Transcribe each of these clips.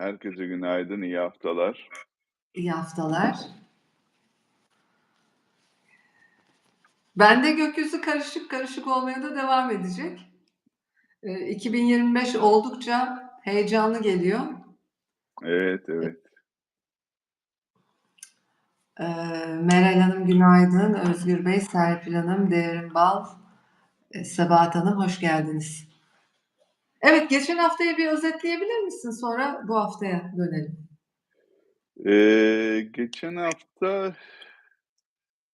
Herkese günaydın, iyi haftalar. İyi haftalar. Bende gökyüzü karışık karışık olmaya da devam edecek. Eee, 2025 oldukça heyecanlı geliyor. Evet, evet. Eee, Meral Hanım günaydın, Özgür Bey, Serpil Hanım, Devrim Bal, eee, Sabahat Hanım hoş geldiniz. Evet, geçen haftayı bir özetleyebilir misin? Sonra bu haftaya dönelim. Eee, geçen hafta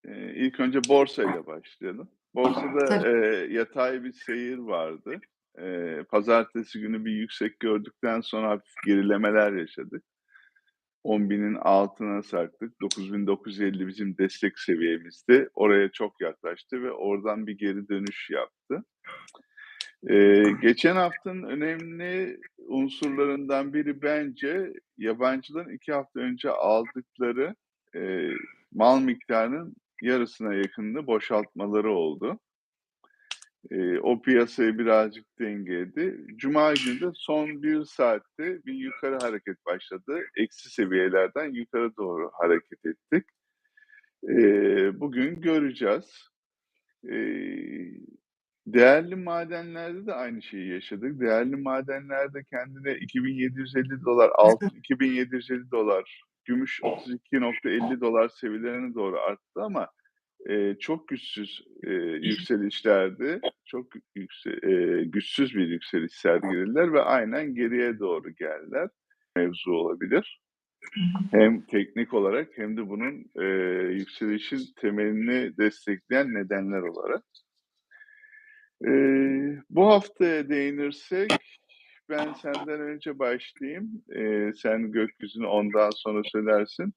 eee, ilk önce borsayla başlayalım. Borsada Tabii. eee, yatay bir seyir vardı. Eee, pazartesi günü bir yüksek gördükten sonra hafif gerilemeler yaşadık. 10.000'in altına sarktık. 9.950 bizim destek seviyemizdi. Oraya çok yaklaştı ve oradan bir geri dönüş yaptı. Eee, geçen haftanın önemli unsurlarından biri bence yabancıların 2 hafta önce aldıkları eee, mal miktarının yarısına yakınını boşaltmaları oldu. Eee, o piyasayı birazcık dengeledi. Cuma günü de son 1 saatte bir yukarı hareket başladı. Eksi seviyelerden yukarı doğru hareket ettik. Eee, bugün göreceğiz. Eee, değerli madenlerde de aynı şeyi yaşadık. Değerli madenlerde kendine $2.750, altın $2.750, gümüş $32.50 seviyelerine doğru arttı ama eee, çok güçsüz eee, yükselişlerdi. Çok yükse eee, güçsüz bir yükseliş sergilediler ve aynen geriye doğru geldiler. Mevzu olabilir. Hem teknik olarak hem de bunun eee, yükselişin temelini destekleyen nedenler olarak. Eee, bu haftaya değinirsek ben senden önce başlayayım. Eee, sen gökyüzünü ondan sonra söylersin.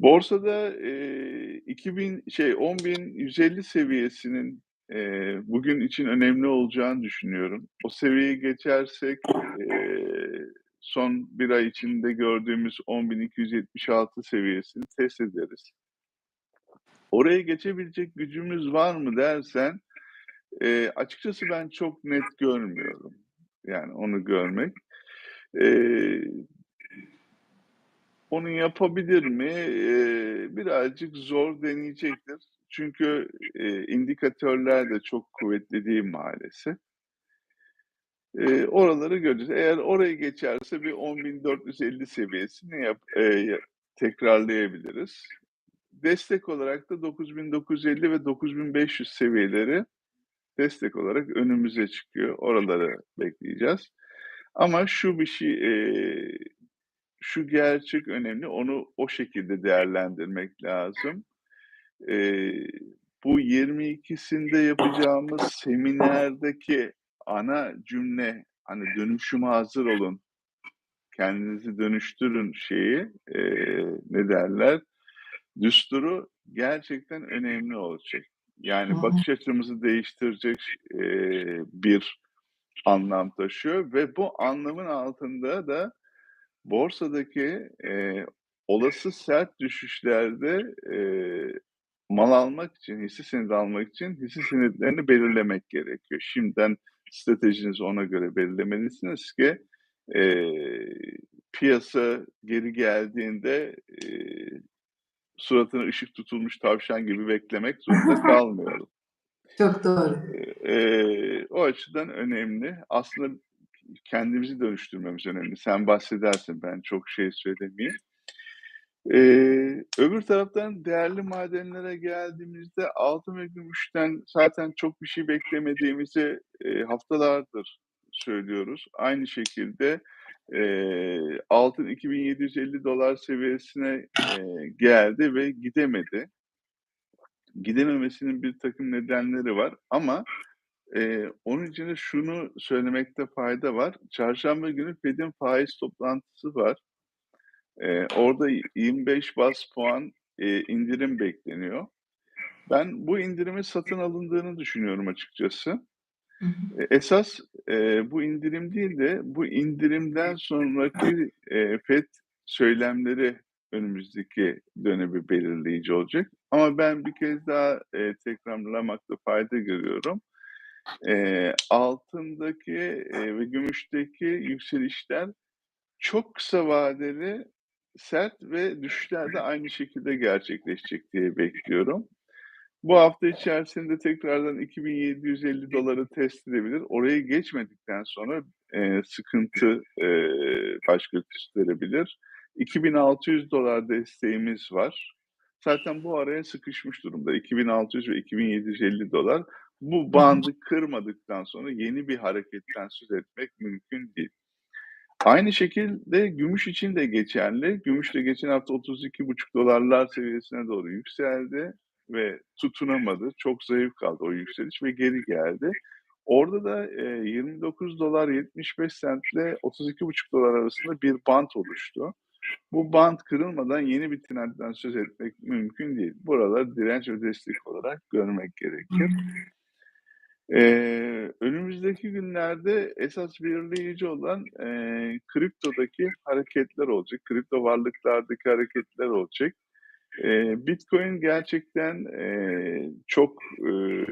Borsada eee, 2000 şey 10.150 seviyesinin eee, bugün için önemli olacağını düşünüyorum. O seviyeyi geçersek eee, son 1 ay içinde gördüğümüz 10.276 seviyesini test ederiz. Oraya geçebilecek gücümüz var mı dersen, eee, açıkçası ben çok net görmüyorum. Yani onu görmek. Eee onu yapabilir mi? Eee, birazcık zor deneyecektir. Çünkü, eee, indikatörler de çok kuvvetli değil maalesef. Eee, oraları göreceğiz. Eğer orayı geçerse bir 10.450 seviyesini yap ya tekrarlayabiliriz. Destek olarak da 9.950 ve 9.500 seviyeleri destek olarak önümüze çıkıyor. Oraları bekleyeceğiz. Ama şu bir şey, eee, şu gerçek önemli, onu o şekilde değerlendirmek lazım. Eee, bu 22'sinde yapacağımız seminerdeki ana cümle, hani, dönüşüme hazır olun, kendinizi dönüştürün şeyi, eee, ne derler, düsturu gerçekten önemli olacak. Yani hı. bakış açımızı değiştirecek eee, bir anlam taşıyor ve bu anlamın altında da borsadaki eee, olası sert düşüşlerde eee, mal almak için, hisse senedi almak için hisse senetlerini belirlemek gerekiyor. Şimdiden stratejinizi ona göre belirlemelisiniz ki eee, piyasa geri geldiğinde eee, suratına ışık tutulmuş tavşan gibi beklemek zorunda kalmayalım. Çok doğru. Eee, o açıdan önemli. Aslında kendimizi dönüştürmemiz önemli. Sen bahsedersin, ben çok şey söylemeyeyim. Eee, öbür taraftan değerli madenlere geldiğimizde altın ve gümüşten zaten çok bir şey beklemediğimizi, eee, haftalardır söylüyoruz. Aynı şekilde, eee, altın $2.750 seviyesine, eee, geldi ve gidemedi. Gidememesinin birtakım nedenleri var ama, eee, onun için de şunu söylemekte fayda var. Çarşamba günü Fed'in faiz toplantısı var. Eee, orada 25 baz puan, eee, indirim bekleniyor. Ben bu indirimin satın alındığını düşünüyorum açıkçası. E esas, eee, bu indirim değil de bu indirimden sonraki, eee, Fed söylemleri önümüzdeki dönemi belirleyici olacak. Ama ben bir kez daha, eee, tekrarlamakta fayda görüyorum. Eee, altındaki, eee, ve gümüşteki yükselişler Çok kısa vadeli sert ve düşüşler de aynı şekilde gerçekleşecek diye bekliyorum. Bu hafta içerisinde tekrardan $2.750'ları test edebilir. Orayı geçmedikten sonra, eee, sıkıntı, eee, baş gösterebilir. $2.600 desteğimiz var. Zaten bu araya sıkışmış durumda. $2.600 ve $2.750. Bu Hı hı. bandı kırmadıktan sonra yeni bir hareketten söz etmek mümkün değil. Aynı şekilde gümüş için de geçerli. Gümüş de geçen hafta $32,5'lar seviyesine doğru yükseldi ve tutunamadı. Çok zayıf kaldı o yükseliş ve geri geldi. Orada da, eee, $29.75'le $32,5 arasında bir bant oluştu. Bu bant kırılmadan yeni bir trendden söz etmek mümkün değil. Buraları direnç ve destek olarak görmek gerekir. Eee, önümüzdeki günlerde esas belirleyici olan, eee, kriptodaki hareketler olacak. Kripto varlıklardaki hareketler olacak. Eee, Bitcoin gerçekten, eee, çok, ııı,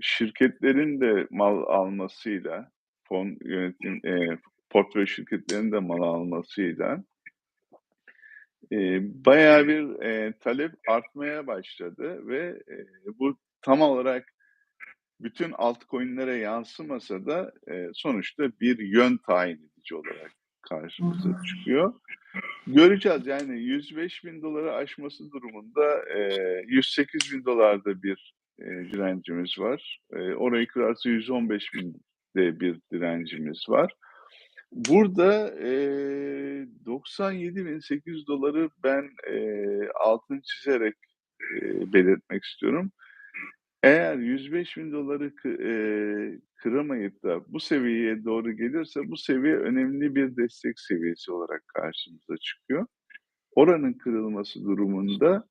şirketlerin de mal almasıyla, fon yönetim, eee, portföy şirketlerinin de mal almasıyla eee, bayağı bir, eee, talep artmaya başladı ve, eee, bu tam olarak bütün altcoin'lere yansımasa da, eee, sonuçta bir yön tayin edici olarak karşımıza çıkıyor. Göreceğiz, yani $105.000'ları aşması durumunda, eee, $108.000'da bir, eee, direncimiz var. Eee, orayı kırarsa $115.000'de bir direncimiz var. Burada, eee, $97.800'ları ben, eee, altını çizerek, eee, belirtmek istiyorum. Eğer $105.000'ları kı eee, kıramayıp da bu seviyeye doğru gelirse bu seviye önemli bir destek seviyesi olarak karşımıza çıkıyor. Oranın kırılması durumunda,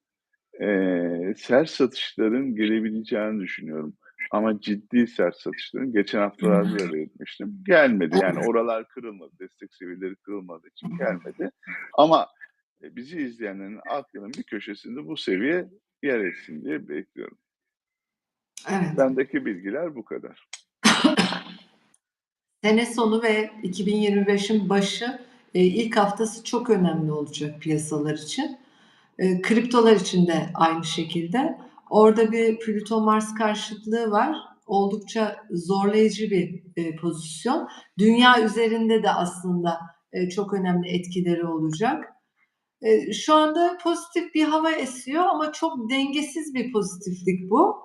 eee, sert satışların gelebileceğini düşünüyorum ama ciddi sert satışların. Geçen Hı haftalarda hı. da belirtmiştim. Gelmedi, yani Evet. oralar kırılmadı. Destek seviyeleri kırılmadığı için gelmedi ama, eee, bizi izleyenlerin aklının bir köşesinde bu seviye yer etsin diye bekliyorum. Evet. Bendeki bilgiler bu kadar. Sene sonu ve 2025'in başı, eee, ilk haftası çok önemli olacak piyasalar için. Eee, kriptolar için de aynı şekilde. Orada bir Plüton-Mars karşıtlığı var. Oldukça zorlayıcı bir, eee, pozisyon. Dünya üzerinde de aslında, çok önemli etkileri olacak. Şu anda pozitif bir hava esiyor ama çok dengesiz bir pozitiflik bu,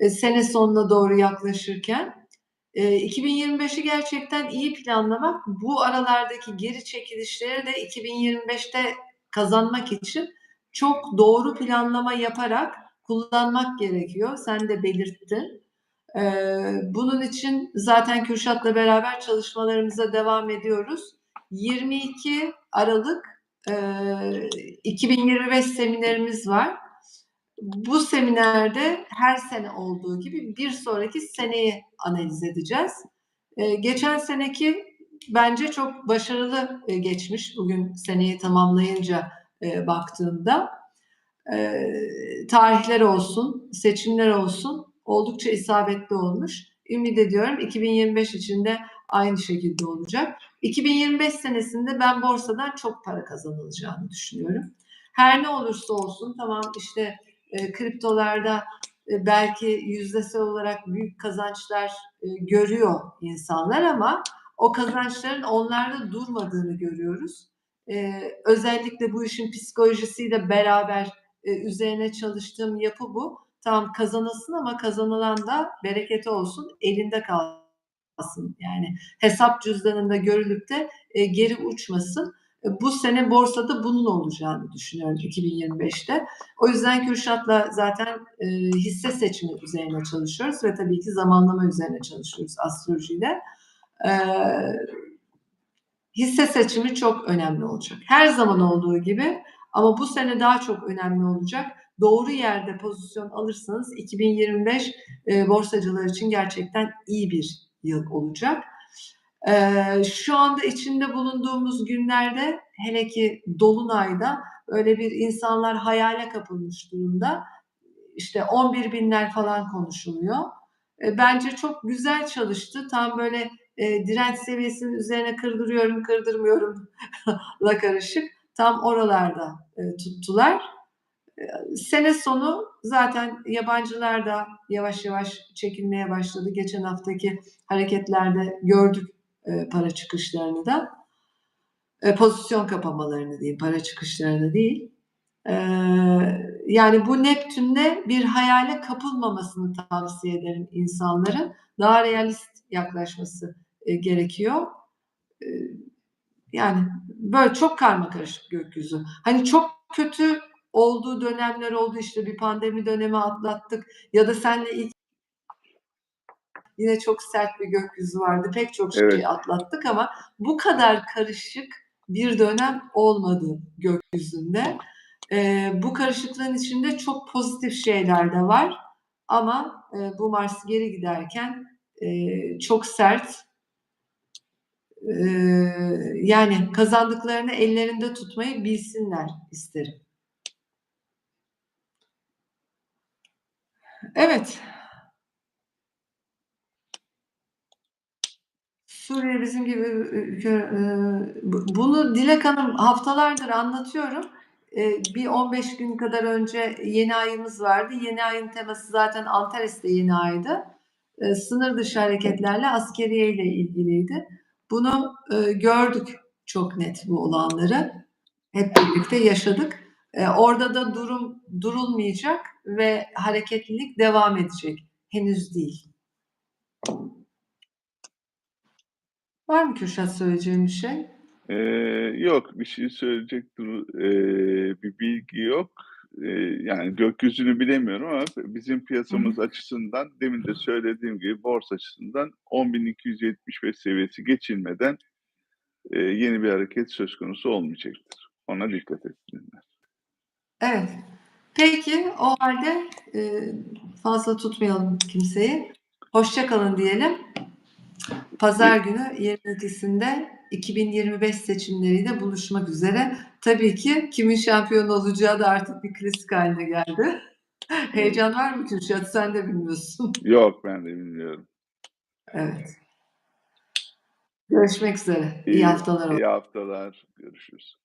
eee, sene sonuna doğru yaklaşırken. Eee, 2025'i gerçekten iyi planlamak, bu aralardaki geri çekilişleri de 2025'te kazanmak için çok doğru planlama yaparak kullanmak gerekiyor. Sen de belirttin. Eee, bunun için zaten Kürşat'la beraber çalışmalarımıza devam ediyoruz. 22 Aralık, eee, 2025 seminerimiz var. Bu seminerde her sene olduğu gibi bir sonraki seneyi analiz edeceğiz. Eee, geçen seneki bence çok başarılı, eee, geçmiş bugün seneyi tamamlayınca, eee, baktığımda. Eee, tarihler olsun, seçimler olsun oldukça isabetli olmuş. Ümit ediyorum 2025 için de aynı şekilde olacak. 2025 senesinde ben borsadan çok para kazanılacağını düşünüyorum. Her ne olursa olsun tamam, işte, eee, kriptolarda, eee, belki yüzdesel olarak büyük kazançlar, eee, görüyor insanlar ama o kazançların onlarda durmadığını görüyoruz. Eee, özellikle bu işin psikolojisiyle beraber, eee, üzerine çalıştığım yapı bu. Tamam kazanılsın ama kazanılan da bereketi olsun, elinde kalsın. Yani hesap cüzdanında görülüp de, eee, geri uçmasın. Eee, bu sene borsada bunun olacağını düşünüyorum 2025'te. O yüzden Kürşat'la zaten, eee, hisse seçimi üzerine çalışıyoruz ve tabii ki zamanlama üzerine çalışıyoruz astrolojiyle. Eee, hisse seçimi çok önemli olacak. Her zaman olduğu gibi ama bu sene daha çok önemli olacak. Doğru yerde pozisyon alırsanız 2025, eee, borsacılar için gerçekten iyi bir yıl olacak. Eee, şu anda içinde bulunduğumuz günlerde, hele ki dolunayda öyle bir insanlar hayale kapılmış durumda. İşte 11.000'ler falan konuşuluyor. Eee, bence çok güzel çalıştı. Tam böyle e, direnç seviyesinin üzerine kırdırıyorum, kırdırmıyorum la karışık. Tam oralarda e, tuttular. Sene sonu zaten yabancılar da yavaş yavaş çekilmeye başladı. Geçen haftaki hareketlerde gördük e, para çıkışlarını da. E, pozisyon kapamalarını diyeyim, para çıkışlarını değil. E, yani bu Neptün'de bir hayale kapılmamasını tavsiye ederim insanların. Daha realist yaklaşması gerekiyor. Yani böyle çok karma karışık gökyüzü. Hani çok kötü olduğu dönemler oldu işte bir pandemi dönemi atlattık ya da senle ilk yine çok sert bir gökyüzü vardı. Pek çok şey Evet. atlattık ama bu kadar karışık bir dönem olmadı gökyüzünde. Ee, bu karışıklığın içinde çok pozitif şeyler de var ama e, bu Mars geri giderken e, çok sert e, yani kazandıklarını ellerinde tutmayı bilsinler isterim. Evet. Suriye bizim gibi e, bu- bunu Dilek Hanım haftalardır anlatıyorum. E, bir 15 gün kadar önce yeni ayımız vardı. Yeni ayın teması zaten Antares'te yeni aydı. E, sınır dışı hareketlerle askeriye ile ilgiliydi. Bunu e, gördük çok net bu olanları. Hep birlikte yaşadık. E, orada da durum durulmayacak ve hareketlilik devam edecek. Henüz değil. Var mı Kürşat söyleyeceğim bir şey? Ee, yok bir şey söyleyecek dur- ee, bir bilgi yok. Ee, yani gökyüzünü bilemiyorum ama bizim piyasamız açısından demin de söylediğim gibi borsa açısından 10.275 seviyesi geçilmeden ee, yeni bir hareket söz konusu olmayacaktır. Ona dikkat etsinler. Evet. Peki o halde e, fazla tutmayalım kimseyi. Hoşça kalın diyelim. Pazar günü 22'sinde 2025 seçimleriyle buluşmak üzere. Tabii ki kimin şampiyon olacağı da artık bir klasik haline geldi. Heyecan var mı Kürşat? Sen de bilmiyorsun. Yok ben de bilmiyorum. Evet. Görüşmek üzere. İyi haftalar olsun. İyi haftalar. Görüşürüz.